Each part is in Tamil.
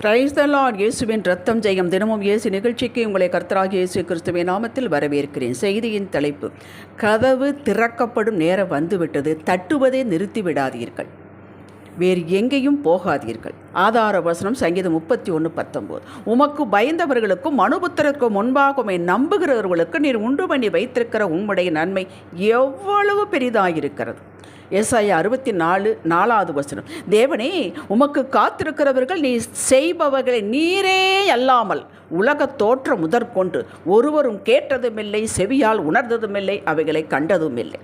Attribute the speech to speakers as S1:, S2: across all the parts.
S1: பிரைஸ் த லார்ட் இயேசுவின் ரத்தம் ஜெயம். தினமும் இயேசு நிகழ்ச்சிக்கு உங்களை கர்த்தராக இயேசு கிறிஸ்துவின் நாமத்தில் வரவேற்கிறேன். செய்தியின் தலைப்பு கதவு திறக்கப்படும் நேரம் வந்துவிட்டது. தட்டுவதை நிறுத்தி விடாதீர்கள் வேறு எங்கேயும் போகாதீர்கள். ஆதார வசனம் சங்கீதம் முப்பத்தி ஒன்று பத்தொம்போது. உமக்கு பயந்தவர்களுக்கும் மனுபுத்திரருக்கும் முன்பாகவுமே நம்புகிறவர்களுக்கு நீர் உண்டு பண்ணி வைத்திருக்கிற உம்முடைய நன்மை எவ்வளவு பெரிதாயிருக்கிறது. ஏசாயா அறுபத்தி நாலு நாலாவது வசனம். தேவனே உமக்கு காத்திருக்கிறவர்கள் நீ செய்பவர்களை நீரே அல்லாமல் உலக தோற்றம் முதற்கொண்டு ஒருவரும் கேட்டதுமில்லை செவியால் உணர்ந்ததுமில்லை அவைகளை கண்டதுமில்லை.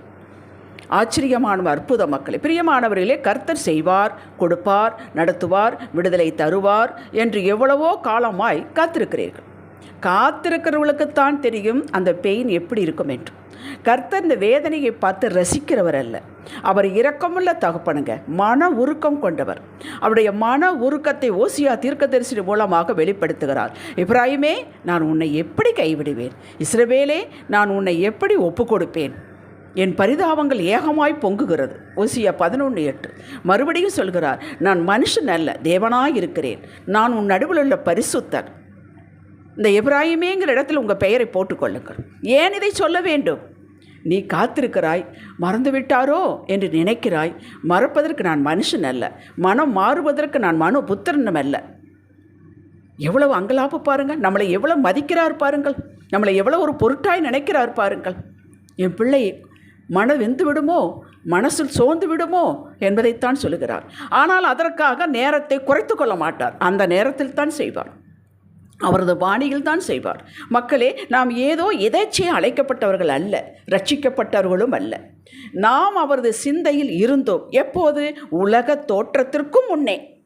S1: ஆச்சரியமான அற்புத மக்களை பிரியமானவர்களே கர்த்தர் செய்வார் கொடுப்பார் நடத்துவார் விடுதலை தருவார் என்று எவ்வளவோ காலமாய் காத்திருக்கிறீர்கள். காத்திருக்கிறவர்களுக்குத்தான் தெரியும் அந்த பெயின் எப்படி இருக்கும் என்று. கர்த்தர் இந்த வேதனையை பார்த்து ரசிக்கிறவர் அல்ல. அவர் இரக்கமுள்ள தகப்பனுங்க மன உருக்கம் கொண்டவர். அவருடைய மன உருக்கத்தை ஓசியா தீர்க்கதரிசி மூலமாக வெளிப்படுத்துகிறார். இப்ராஹிமே நான் உன்னை எப்படி கைவிடுவேன்? இஸ்ரவேலே நான் உன்னை எப்படி ஒப்பு கொடுப்பேன் என் பரிதாபங்கள் ஏகமாய் பொங்குகிறது. ஓசியா பதினொன்று எட்டு. மறுபடியும் சொல்கிறார் நான் மனுஷன் அல்ல தேவனாய் இருக்கிறேன். நான் உன் நடுவில் உள்ள பரிசுத்தர். இந்த எப்ராஹிமேங்கிற இடத்துல உங்கள் பெயரை போட்டுக்கொள்ளுங்கள். ஏன் இதை சொல்ல வேண்டும்? நீ காத்திருக்கிறாய் மறந்து விட்டாரோ என்று நினைக்கிறாய் மறப்பதற்கு நான் மனுஷன் அல்ல. மனம் மாறுவதற்கு நான் மனு புத்திரனும் அல்ல. எவ்வளவு அங்கலாப்பு பாருங்கள் நம்மளை எவ்வளோ மதிக்கிறார் பாருங்கள் நம்மளை எவ்வளோ ஒரு பொருட்டாய் நினைக்கிறார் பாருங்கள். என் பிள்ளை மன வெந்து விடுமோ மனசில் சோர்ந்து விடுமோ என்பதைத்தான் சொல்லுகிறார். ஆனால் அதற்காக நேரத்தை குறைத்து கொள்ள மாட்டார். அந்த நேரத்தில் தான் செய்வார். அவரது பாணியில் தான் செய்வார். மக்களே நாம் ஏதோ எதேச்சே அழைக்கப்பட்டவர்கள் அல்ல ரட்சிக்கப்பட்டவர்களும் அல்ல. நாம் அவரது சிந்தையில் இருந்தோம். எப்போது? உலக தோற்றத்திற்கும் முன்னே.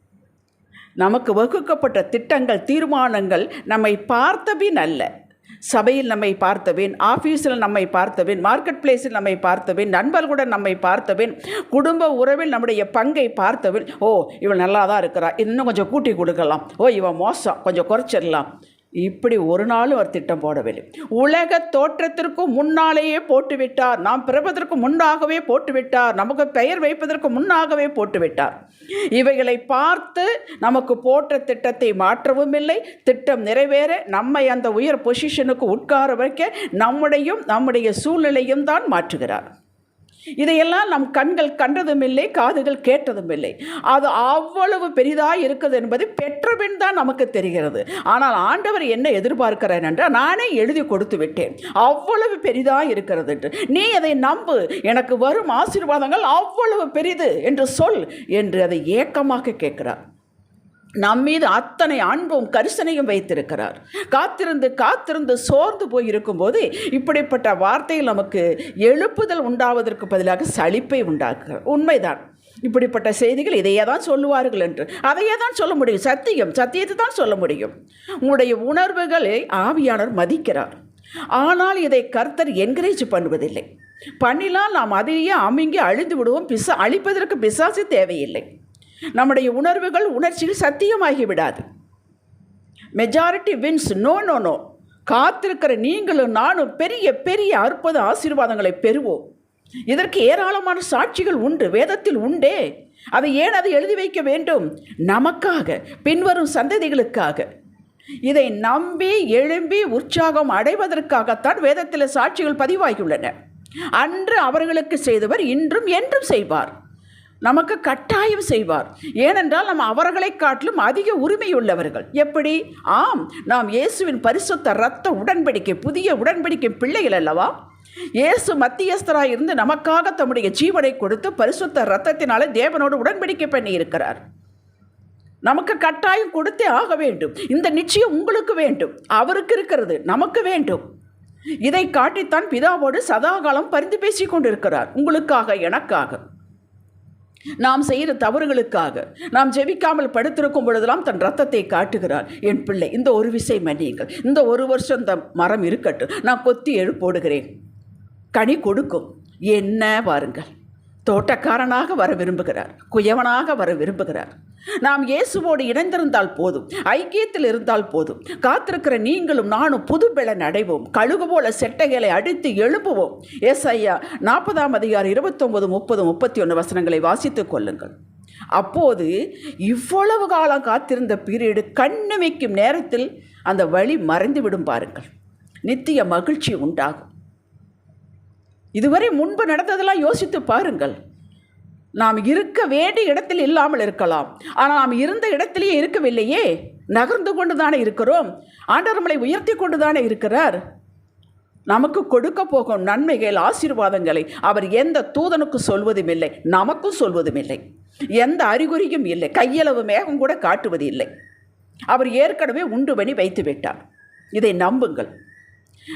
S1: நமக்கு வகுக்கப்பட்ட திட்டங்கள் தீர்மானங்கள் நம்மை பார்த்தபின் அல்ல. சபையில் நம்மை பார்த்தவேன் ஆஃபீஸில் நம்மை பார்த்தவேன் மார்க்கெட் பிளேஸில் நம்மை பார்த்தவேன் நண்பர்களுடன் நம்மை பார்த்தவேன் குடும்ப உறவில் நம்முடைய பங்கை பார்த்தவேன். ஓ இவள் நல்லா தான் இருக்கிறா. இன்னும் கொஞ்சம் கூட்டி கொடுக்கலாம். ஓ இவன் மோசம். கொஞ்சம் குறைச்சிடலாம். இப்படி ஒரு நாளும் அவர் திட்டம் போடவில்லை. உலக தோற்றத்திற்கு முன்னாலேயே போட்டுவிட்டார். நாம் பிறப்பதற்கு முன்னாகவே போட்டுவிட்டார். நமக்கு பெயர் வைப்பதற்கு முன்னாகவே போட்டுவிட்டார். இவைகளை பார்த்து நமக்கு போட்ட திட்டத்தை மாற்றவும் இல்லை. திட்டம் நிறைவேற நம்மை அந்த உயர் பொசிஷனுக்கு உட்கார வைக்க நம்முடையும் நம்முடைய சூழ்நிலையும் தான் மாற்றுகிறார். இதையெல்லாம் நம் கண்கள் கண்டதும் இல்லை காதுகள் கேட்டதும் இல்லை அது அவ்வளவு பெரிதாக இருக்குது என்பது பெற்றபின் தான் நமக்கு தெரிகிறது. ஆனால் ஆண்டவர் என்ன எதிர்பார்க்கிறார் என்றால் நானே எழுதி கொடுத்து விட்டேன். அவ்வளவு பெரிதாக இருக்கிறது என்று. நீ அதை நம்பு எனக்கு வரும் ஆசீர்வாதங்கள் அவ்வளவு பெரிது என்று சொல் என்று அதை ஏக்கமாக கேட்கிறார். நம் மீது அத்தனை அன்பும் கரிசனையும் வைத்திருக்கிறார். காத்திருந்து காத்திருந்து சோர்ந்து போயிருக்கும்போது இப்படிப்பட்ட வார்த்தையில் நமக்கு எழுப்புதல் உண்டாவதற்கு பதிலாக சலிப்பை உண்டாக்குகிறார் உண்மைதான். இப்படிப்பட்ட செய்திகள் இதையே தான் சொல்லுவார்கள் என்று. அதையே தான் சொல்ல முடியும். சத்தியம் சத்தியத்தை தான் சொல்ல முடியும். உங்களுடைய உணர்வுகளை ஆவியானவர் மதிக்கிறார். ஆனால் இதை கர்த்தர் என்கரேஜ் பண்ணுவதில்லை. பண்ணினால் நாம் அதையே அமுங்கி அழிந்து விடுவோம் பிசா அழிப்பதற்கு பிசாசு தேவையில்லை. நம்முடைய உணர்வுகள் உணர்ச்சியில் சத்தியமாகி விடாது majority wins no no no காத்திருக்கிற நீங்களும் நானும் பெரிய பெரிய அற்புத ஆசீர்வாதங்களை பெறுவோம். இதற்கு ஏராளமான சாட்சிகள் உண்டு வேதத்தில் உண்டே. அதை ஏன் அதை எழுதி வைக்க வேண்டும்? நமக்காக பின்வரும் சந்ததிகளுக்காக. இதை நம்பி எழும்பி உற்சாகம் அடைவதற்காகத்தான் வேதத்தில் சாட்சிகள் பதிவாகியுள்ளன. அன்று அவர்களுக்கு செய்தவர் இன்றும் என்றும் செய்வார். நமக்கு கட்டாயம் செய்வார். ஏனென்றால் நம்ம அவர்களை காட்டிலும் அதிக உரிமை உள்ளவர்கள் எப்படி? ஆம் நாம் இயேசுவின் பரிசுத்த இரத்த உடன்படிக்கை புதிய உடன்படிக்கை பிள்ளைகள் அல்லவா? இயேசு மத்தியஸ்தராக இருந்து நமக்காக தம்முடைய ஜீவனை கொடுத்து பரிசுத்த ரத்தத்தினாலே தேவனோடு உடன்படிக்கை பண்ணி இருக்கிறார் நமக்கு கட்டாயம் கொடுத்தே ஆக வேண்டும். இந்த நிச்சயம் உங்களுக்கு வேண்டும். அவருக்கு இருக்கிறது நமக்கு வேண்டும். இதை காட்டித்தான் பிதாவோடு சதாகாலம் பரிந்து பேசிக் கொண்டிருக்கிறார் உங்களுக்காக எனக்காக. நாம் செய்கிற தவறுகளுக்காக நாம் ஜெபிக்காமல் படுத்திருக்கும் பொழுதெல்லாம் தன் ரத்தத்தை காட்டுகிறார். என் பிள்ளை இந்த ஒரு விசை மன்னியுங்கள். இந்த ஒரு வருஷம் இந்த மரம் இருக்கட்டும். நான் கொத்தி எழுப்போடுகிறேன். கனி கொடுக்கும். என்ன பாருங்கள் தோட்டக்காரனாக வர விரும்புகிறார். குயவனாக வர விரும்புகிறார். நாம் இயேசுவோடு இணைந்திருந்தால் போதும். ஐக்கியத்தில் இருந்தால் போதும். காத்திருக்கிற நீங்களும் நானும் புது பெலன் அடைவோம் கழுகு போல செட்டைகளை அடித்து எழுப்புவோம். எஸ் ஐயா நாற்பதாம் அதிகாரம் இருபத்தொன்பது முப்பது முப்பத்தி ஒன்று வசனங்களை வாசித்துக் கொள்ளுங்கள். அப்போது இவ்வளவு காலம் காத்திருந்த பீரியடு கண்ணிமைக்கும் நேரத்தில் அந்த வழி மறைந்து விடும் பாருங்கள். நித்திய மகிழ்ச்சி உண்டாகும். இதுவரை முன்பு நடந்ததெல்லாம் யோசித்து பாருங்கள். நாம் இருக்க வேண்டிய இடத்தில் இல்லாமல் இருக்கலாம். ஆனால் நாம் இருந்த இடத்திலேயே இருக்கவில்லையே. நகர்ந்து கொண்டு தானே இருக்கிறோம். ஆண்டவர் நம்மளை உயர்த்தி கொண்டு தானே இருக்கிறார். நமக்கு கொடுக்க போகும் நன்மைகள் ஆசீர்வாதங்களை அவர் எந்த தூதனுக்கு சொல்வதும் இல்லை. நமக்கும் சொல்வதும் இல்லை. எந்த அறிகுறியும் இல்லை. கையளவு மேகம் கூட காட்டுவது இல்லை அவர் ஏற்கனவே உண்டு பண்ணி வைத்து விட்டார் இதை நம்புங்கள்.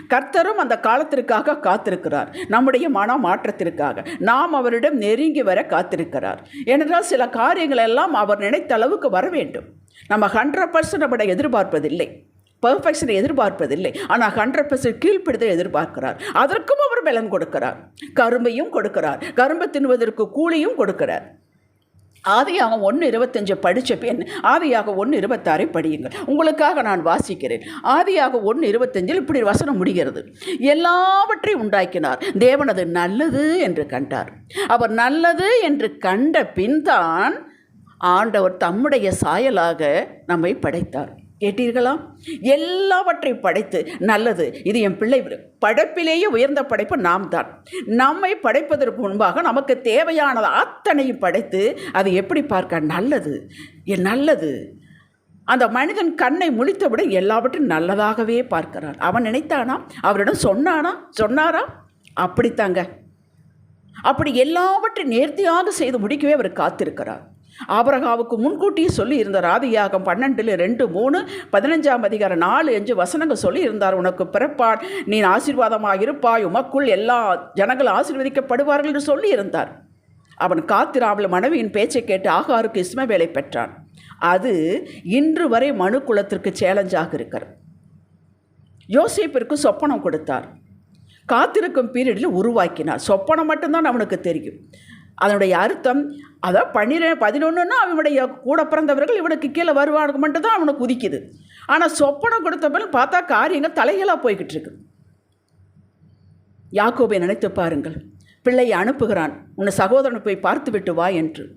S1: கர்த்தரும் அந்த காலத்திற்காக காத்திருக்கிறார். நம்முடைய மன மாற்றத்திற்காக. நாம் அவரிடம் நெருங்கி வர காத்திருக்கிறார். ஏனென்றால் சில காரியங்கள் எல்லாம் அவர் நினைத்த அளவுக்கு வர வேண்டும். நம்ம ஹண்ட்ரட் பர்சன்ட் நம்மளை எதிர்பார்ப்பதில்லை. பர்ஃபெக்ஷனை எதிர்பார்ப்பதில்லை. ஆனால் ஹண்ட்ரட் பர்சன்ட் கீழ்ப்படுத்த எதிர்பார்க்கிறார். அதற்கும் அவர் பலன் கொடுக்கிறார். கரும்பையும் கொடுக்கிறார். கரும்பு தின்வதற்கு கூலியும் கொடுக்கிறார். ஆதியாக ஒன்று இருபத்தஞ்சு படித்த பின் ஆதியாக ஒன்று இருபத்தாறை படியுங்கள். உங்களுக்காக நான் வாசிக்கிறேன். ஆதியாக ஒன்று இருபத்தஞ்சில் இப்படி வசனம் முடிகிறது. எல்லாவற்றையும் உண்டாக்கினார். தேவனது நல்லது என்று கண்டார். அவர் நல்லது என்று கண்ட பின்தான் ஆண்டவர் தம்முடைய சாயலாக நம்மை படைத்தார். கேட்டீர்களா? எல்லாவற்றையும் படைத்து நல்லது. இது என் பிள்ளை படைப்பிலேயே உயர்ந்த படைப்பு நாம் தான் நம்மை படைப்பதற்கு முன்பாக நமக்கு தேவையானது அத்தனையும் படைத்து அதை எப்படி பார்க்க நல்லது? என் நல்லது. அந்த மனிதன் கண்ணை முழித்தவிட எல்லாவற்றையும் நல்லதாகவே பார்க்கிறான். அவன் நினைத்தானா? அவரிடம் சொன்னானா? சொன்னாரா? அப்படித்தாங்க. அப்படி எல்லாவற்றையும் நேர்த்தியாக செய்து முடிக்கவே அவர் காத்திருக்கிறார். ஆபரகாவுக்கு முன்கூட்டியே சொல்லி இருந்தார் ஆதியாகம் பன்னெண்டில் ரெண்டு மூணு பதினஞ்சாம் அதிகாரம் நாலு அஞ்சு வசனங்கள் சொல்லி இருந்தார் உனக்கு பிறப்பான் நீ ஆசீர்வாதமாக இருப்பாய் உமக்குள் எல்லா ஜனங்கள் ஆசீர்வதிக்கப்படுவார்கள் என்று சொல்லி இருந்தார் அவன் காத்திராமல் மனைவியின் பேச்சை கேட்டு ஆகாருக்கு இஸ்மவேலை பெற்றான். அது இன்று வரை மனு குலத்திற்கு சேலஞ்சாக இருக்கிறது. யோசிப்பிற்கு சொப்பனம் கொடுத்தார். காத்திருக்கும் பீரியடில் உருவாக்கினார். சொப்பனம் மட்டும்தான் அவனுக்கு தெரியும். அதனுடைய அர்த்தம் அதான் பன்னிரெ பதினொன்றுன்னா அவனுடைய கூட பிறந்தவர்கள் இவனுக்கு கீழே வருவானுக்கு மட்டும்தான் அவனுக்கு உதிக்குது. ஆனால் சொப்பனம் கொடுத்தப்பன் பார்த்தா காரியங்கள் தலைகளாக போய்கிட்டு இருக்கு. யாக்கோபை நினைத்து பாருங்கள். பிள்ளையை அனுப்புகிறான். உன்னை சகோதரனை போய் பார்த்து விட்டு வா என்று.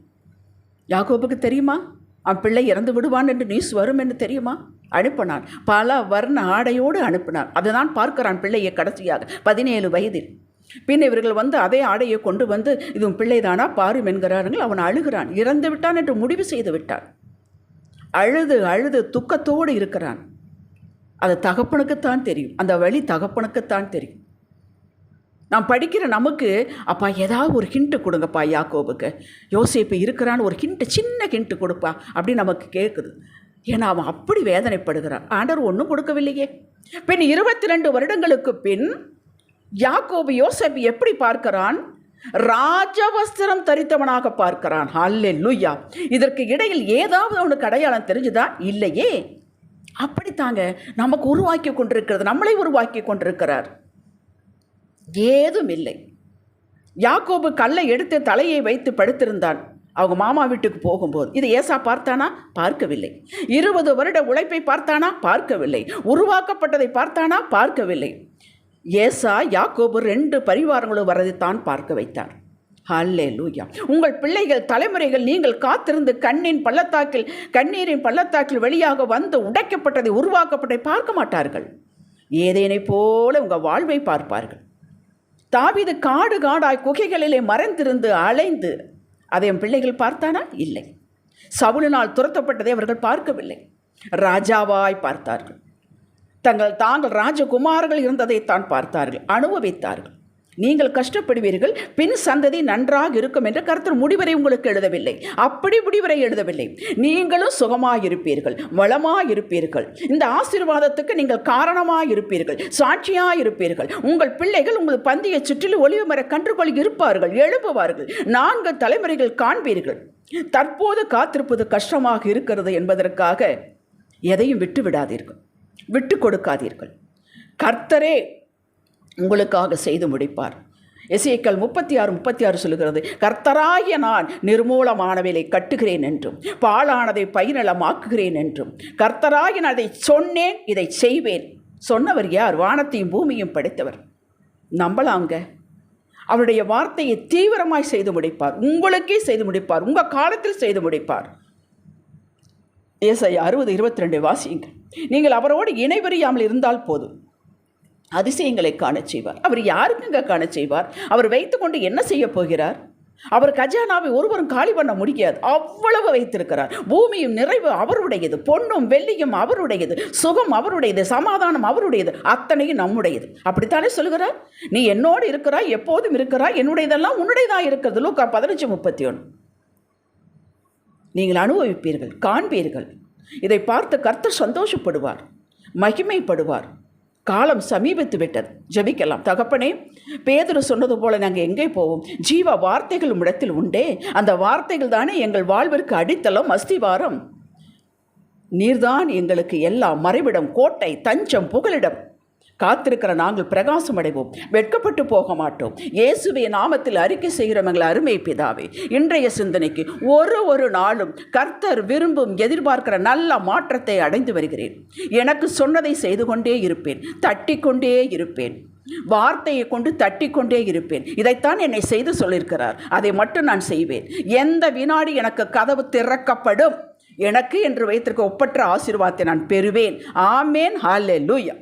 S1: யாக்கோபுக்கு தெரியுமா? அவன் பிள்ளை இறந்து விடுவான் என்று நியூஸ் வரும் என்று தெரியுமா? அனுப்பினான். பல வர்ண ஆடையோடு அனுப்பினான். அதுதான் பார்க்கிறான் பிள்ளையை கடைசியாக. பதினேழு வயதில். பின் இவர்கள் வந்து அதே ஆடையை கொண்டு வந்து இது உன் பிள்ளைதானா? பாரும் என்கிறார்கள். அவன் அழுகிறான். இறந்து விட்டான் என்று முடிவு செய்து விட்டான். அழுது அழுது துக்கத்தோடு இருக்கிறான். அது தகப்பனுக்குத்தான் தெரியும். அந்த வழி தகப்பனுக்குத்தான் தெரியும். நான் படிக்கிற நமக்கு அப்பா ஏதாவது ஒரு ஹிண்ட்டு கொடுங்கப்பா யாக்கோபுக்கு. யோசிப்பு இருக்கிறான்னு ஒரு ஹிண்ட்டு சின்ன ஹிண்ட்டு கொடுப்பா அப்படின்னு நமக்கு கேட்குது ஏன்னா அவன் அப்படி வேதனைப்படுகிறான். ஆண்டர் ஒன்றும் கொடுக்கவில்லையே. பின் இருபத்தி ரெண்டு வருடங்களுக்கு பின் யாக்கோபு யோசப் எப்படி பார்க்கிறான்? ராஜவஸ்திரம் தரித்தவனாக பார்க்கிறான். ஹல்லே லுய்யா இதற்கு இடையில் ஏதாவது அவனுக்கு அடையாளம் தெரிஞ்சுதா? இல்லையே. அப்படித்தாங்க. நமக்கு உருவாக்கி கொண்டிருக்கிறது நம்மளை உருவாக்கி கொண்டிருக்கிறார். ஏதும் இல்லை யாக்கோபு கல்லை எடுத்து தலையை வைத்து படுத்திருந்தான். அவங்க மாமா வீட்டுக்கு போகும்போது. இது ஏசா பார்த்தானா? பார்க்கவில்லை. இருபது வருட உழைப்பை பார்த்தானா? பார்க்கவில்லை. உருவாக்கப்பட்டதை பார்த்தானா? பார்க்கவில்லை. ஏசா யாக்கோபு ரெண்டு பரிவாரங்களும் வரதைத்தான் பார்க்க வைத்தார். ஹல்லே லூயா உங்கள் பிள்ளைகள் தலைமுறைகள் நீங்கள் காத்திருந்து கண்ணின் பள்ளத்தாக்கில் கண்ணீரின் பள்ளத்தாக்கில் வெளியாக வந்து உடைக்கப்பட்டதை உருவாக்கப்பட்டதை பார்க்க மாட்டார்கள். ஏதேனை போல உங்கள் வாழ்வை பார்ப்பார்கள். தாவிது காடு காடாய் குகைகளிலே மறைந்திருந்து அலைந்து அதை என் பிள்ளைகள் பார்த்தானா? இல்லை. சவுளினால் துரத்தப்பட்டதை அவர்கள் பார்க்கவில்லை. ராஜாவாய் பார்த்தார்கள். தங்கள் தாங்கள் ராஜகுமார்கள் இருந்ததைத்தான் பார்த்தார்கள் அனுபவித்தார்கள். நீங்கள் கஷ்டப்படுவீர்கள் பின் சந்ததி நன்றாக இருக்கும் என்று கருத்தர் முடிவரை உங்களுக்கு எழுதவில்லை. அப்படி முடிவரை எழுதவில்லை. நீங்களும் சுகமாயிருப்பீர்கள் வளமாயிருப்பீர்கள். இந்த ஆசீர்வாதத்துக்கு நீங்கள் காரணமாக இருப்பீர்கள் சாட்சியாக இருப்பீர்கள் உங்கள் பிள்ளைகள் உங்கள் பந்தியை சுற்றிலும் ஒளிவு மர கன்றுகள் இருப்பார்கள் எழுப்புவார்கள் நான்கு தலைமுறைகள் காண்பீர்கள். தற்போது காத்திருப்பது கஷ்டமாக இருக்கிறது என்பதற்காக எதையும் விட்டு விடாதீர்கள் விட்டு கொடுக்காதீர்கள். கர்த்தரே உங்களுக்காக செய்து முடிப்பார். எசேக்கல் முப்பத்தி ஆறு முப்பத்தி ஆறு சொல்லுகிறது கர்த்தராகிய நான் நிர்மூலமானவிலை கட்டுகிறேன் என்றும் பாழானதை பயிரளமாக்குகிறேன் என்றும் கர்த்தராகிய நான் அதை சொன்னேன் இதை செய்வேன். சொன்னவர் யார்? வானத்தையும் பூமியும் படைத்தவர். நம்பலாங்க அவருடைய வார்த்தையை தீவிரமாய் செய்து முடிப்பார். உங்களுக்கே செய்து முடிப்பார். உங்கள் காலத்தில் செய்து முடிப்பார். ஏசை அறுபது இருபத்தி ரெண்டு வாசியுங்கள். நீங்கள் அவரோடு இணைவறியாமல் இருந்தால் போதும். அதிசயங்களை காணச் செய்வார். அவர் யாருக்குங்க காணச் செய்வார்? அவர் வைத்துக்கொண்டு என்ன செய்ய போகிறார்? அவர் கஜானாவை ஒருவரும் காலி பண்ண முடியாது. அவ்வளவு வைத்திருக்கிறார். பூமியும் நிறைவு அவருடையது. பொண்ணும் வெள்ளியும் அவருடையது. சுகம் அவருடையது. சமாதானம் அவருடையது. அத்தனையும் நம்முடையது. அப்படித்தானே சொல்கிறார்? நீ என்னோடு இருக்கிறாய் எப்போதும் இருக்கிறாய் என்னுடையதெல்லாம் உன்னுடையதாக இருக்கிறது. லூக்கா பதினஞ்சு முப்பத்தி ஒன்று. நீங்கள் அனுபவிப்பீர்கள் காண்பீர்கள். இதை பார்த்து கர்த்தர் சந்தோஷப்படுவார் மகிமைப்படுவார். காலம் சமீபித்து விட்டது. ஜெபிக்கலாம். தகப்பனே பேதர் சொன்னது போல நாங்கள் எங்கே போவோம்? ஜீவ வார்த்தைகள் உம்மிடத்தில் உண்டே. அந்த வார்த்தைகள் தானே எங்கள் வாழ்விற்கு அடித்தளம் அஸ்திவாரம். நீர்தான் எங்களுக்கு எல்லாம் மறைவிடம் கோட்டை தஞ்சம் புகலிடம். காத்திருக்கிற நாங்கள் பிரகாசம் அடைவோம் வெட்கப்பட்டு போக மாட்டோம் இயேசுவை நாமத்தில் அறிக்கை செய்கிறவங்களை அருமை பிதாவே இன்றைய சிந்தனைக்கு ஒரு ஒரு நாளும் கர்த்தர் விரும்பும் எதிர்பார்க்கிற நல்ல மாற்றத்தை அடைந்து வருகிறேன். எனக்கு சொன்னதை செய்து கொண்டே இருப்பேன். தட்டி கொண்டே இருப்பேன். வார்த்தையை கொண்டு தட்டி கொண்டே இருப்பேன். இதைத்தான் என்னை செய்து சொல்லியிருக்கிறார். அதை மட்டும் நான் செய்வேன். எந்த வினாடி எனக்கு கதவு திறக்கப்படும்? எனக்கு என்று வைத்திருக்க ஒப்பற்ற ஆசீர்வாதத்தை நான் பெறுவேன். ஆமேன். ஹாலே லூயா